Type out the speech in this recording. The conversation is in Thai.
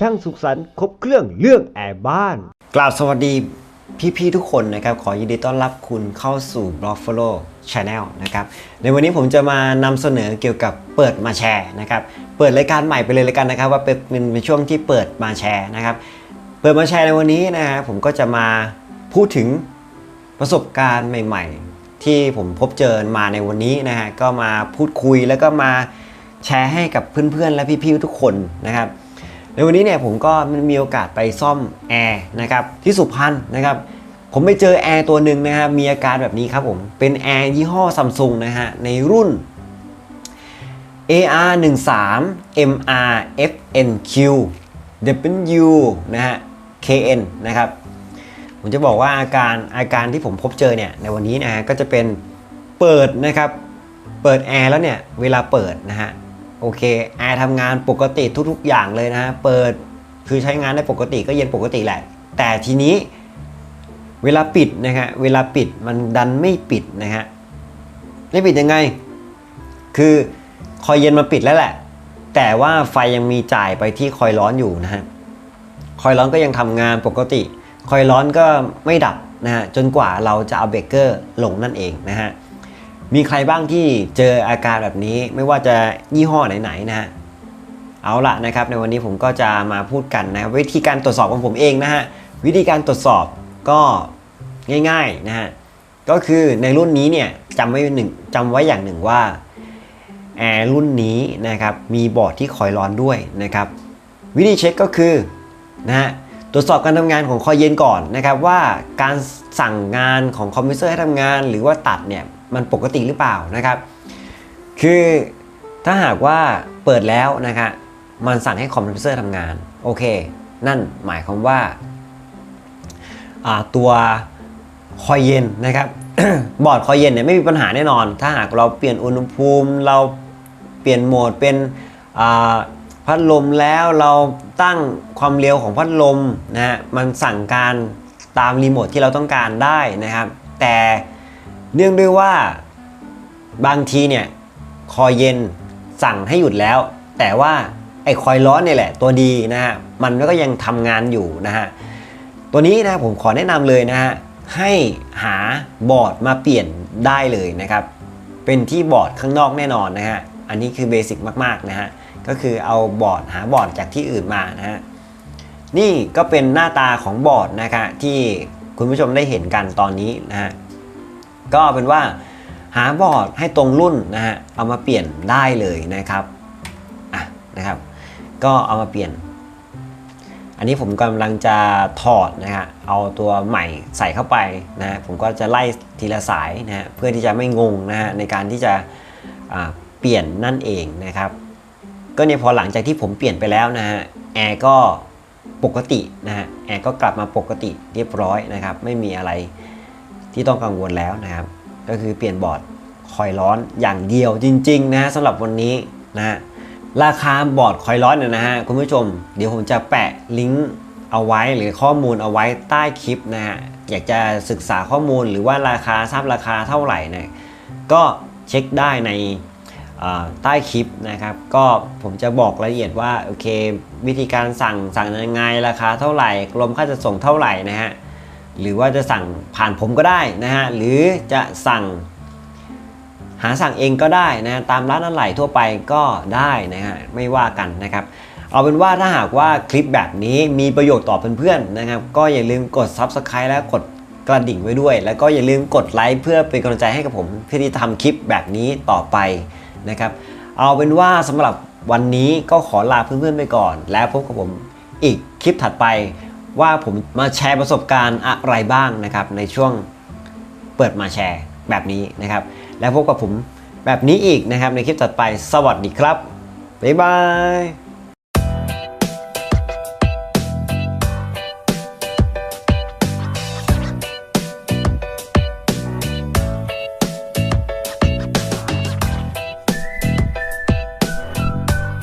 ช่างสุขสันต์ครบเครื่องเรื่องแอร์บ้าน กราบสวัสดีพี่ๆทุกคนนะครับ ขอยินดีต้อนรับคุณเข้าสู่ b l o g f o l l o w Channel นะครับในวันนี้ผมจะมานำเสนอเกี่ยวกับเปิดมาแชร์นะครับเปิดรายการใหม่ไปเลยรายการนะครับ ว่าเป็นเป็นช่วงที่เปิดมาแชร์นะครับ เปิดมาแชร์ในวันนี้นะฮะผมก็จะมาพูดถึงประสบการณ์ใหม่ ๆ ที่ผมพบเจอมาในวันนี้นะฮะก็มาพูดคุยแล้วก็มาแชร์ให้กับเพื่อนๆและพี่ๆทุกคนนะครับ ในวันนี้เนี่ยผมก็มีโอกาสไปซ่อมแอร์นะครับที่สุพรรณนะครับผมไปเจอแอร์ตัวหนึ่งนะครับมีอาการแบบนี้ครับผมเป็นแอร์ยี่ห้อซัมซุงนะฮะในรุ่น AR 1 3 MR FNQ W นะฮะ KN นะครับผมจะบอกว่าอาการอาการที่ผมพบเจอเนี่ยในวันนี้นะฮะก็จะเป็นเปิดนะครับ เปิดแอร์แล้วเนี่ยเวลาเปิดนะฮะ โอเคแอร์ทำงานปกติทุกๆ อย่างเลยนะฮะเปิดคือใช้งานได้ปกติก็เย็นปกติแหละ แต่ทีนี้เวลาปิดนะฮะเวลาปิดมันดันไม่ปิดนะฮะไม่ปิดยังไง คือคอยเย็นมาปิดแล้วแหละ แต่ว่าไฟยังมีจ่ายไปที่คอยร้อนอยู่นะฮะคอยร้อนก็ยังทำงานปกติ คอยร้อนก็ไม่ดับนะฮะจนกว่าเราจะเอาเบรกเกอร์ลงนั่นเองนะฮะ มีใครบ้างที่เจออาการแบบนี้ไม่ว่าจะยี่ห้อไหนๆนะฮะเอาละนะครับในวันนี้ผมก็จะมาพูดกันนะครับวิธีการตรวจสอบของผมเองนะฮะวิธีการตรวจสอบก็ง่ายๆนะฮะก็คือในรุ่นนี้เนี่ยจำไว้หนึ่งจำไว้อย่างหนึ่งว่าแอร์รุ่นนี้นะครับมีบอร์ดที่คอยร้อนด้วยนะครับวิธีเช็คก็คือนะฮะตรวจสอบการทำงานของคอยเย็นก่อนนะครับว่าการสั่งงานของคอมพิวเตอร์ให้ทำงาน หรือว่าตัดเนี่ย มันปกติหรือเปล่านะครับ คือถ้าหากว่าเปิดแล้วนะครับมันสั่งให้คอมเพิวเตอร์ทำงาน โอเค นั่นหมายความว่าาตัวคอยเย็นนะครับบอร์ดคอยเย็นเนี่ยไม่มีปัญหาแน่นอน ถ้าหากเราเปลี่ยนอุณหภูมิ เราเปลี่ยนโหมดเป็นพัดลมแล้วเราตั้งความเร็วของพัดลมนะฮะมันสั่งการตามรีโมทที่เราต้องการได้นะครับ แต่ เนื่องด้วยว่าบางทีเนี่ยคอยเย็นสั่งให้หยุดแล้ว แต่ว่าไอ้คอยร้อนเนี่ยแหละ ตัวดีนะฮะมันก็ยังทำงานอยู่นะฮะตัวนี้นะผมขอแนะนำเลยนะฮะให้หาบอร์ดมาเปลี่ยนได้เลยนะครับ เป็นที่บอร์ดข้างนอกแน่นอนนะฮะอันนี้คือเบสิกมากๆนะฮะก็คือเอาบอร์ดหาบอร์ดจากที่อื่นมานะฮะนี่ก็เป็นหน้าตาของบอร์ดนะคะที่คุณผู้ชมได้เห็นกันตอนนี้นะฮะ ก็เป็นว่าหาบอร์ดให้ตรงรุ่นนะฮะเอามาเปลี่ยนได้เลยนะครับอะนะครับ ก็เอามาเปลี่ยน อันนี้ผมกำลังจะถอดนะฮะเอาตัวใหม่ใส่เข้าไปนะผมก็จะไล่ทีละสายนะฮะเพื่อที่จะไม่งงนะฮะในการที่จะเปลี่ยนนั่นเองนะครับ ก็เนี่ยพอหลังจากที่ผมเปลี่ยนไปแล้วนะฮะแอร์ก็ปกตินะฮะแอร์ก็กลับมาปกติเรียบร้อยนะครับ ไม่มีอะไร ที่ต้องกังวลแล้วนะครับ ก็คือเปลี่ยนบอร์ดคอยร้อนอย่างเดียวจริงๆนะฮะสำหรับวันนี้นะฮะราคาบอร์ดคอยร้อนเนี่ยนะฮะคุณผู้ชม เดี๋ยวผมจะแปะลิงก์เอาไว้หรือข้อมูลเอาไว้ใต้คลิปนะฮะอยากจะศึกษาข้อมูลหรือว่าราคาทราบราคาเท่าไหร่เนี่ยก็เช็คได้ในใต้คลิปนะครับ ก็ผมจะบอกรายละเอียดว่าโอเค วิธีการสั่งสั่งยังไงราคาเท่าไหร่รวมค่าจะส่งเท่าไหร่นะฮะ หรือว่าจะสั่งผ่านผมก็ได้นะฮะหรือจะสั่ง หาสั่งเองก็ได้นะตามร้านอะไหล่ทั่วไปก็ได้นะฮะไม่ว่ากันนะครับเอาเป็นว่าถ้าหากว่าคลิปแบบนี้มีประโยชน์ต่อเพื่อนๆนะครับ ก็อย่าลืมกด Subscribe และกดกระดิ่งไว้ด้วย แล้วก็อย่าลืมกดไลค์เพื่อเป็นกำลังใจให้กับผมเพื่อที่จะทำคลิปแบบนี้ต่อไปนะครับ เอาเป็นว่าสำหรับวันนี้ก็ขอลาเพื่อนๆไปก่อน แล้วพบกับผมอีกคลิปถัดไป ว่าผมมาแชร์ประสบการณ์อะไรบ้างนะครับในช่วงเปิดมาแชร์แบบนี้นะครับ แล้วพบกับผมแบบนี้อีกนะครับในคลิปต่อไปสวัสดีครับ บ๊ายบาย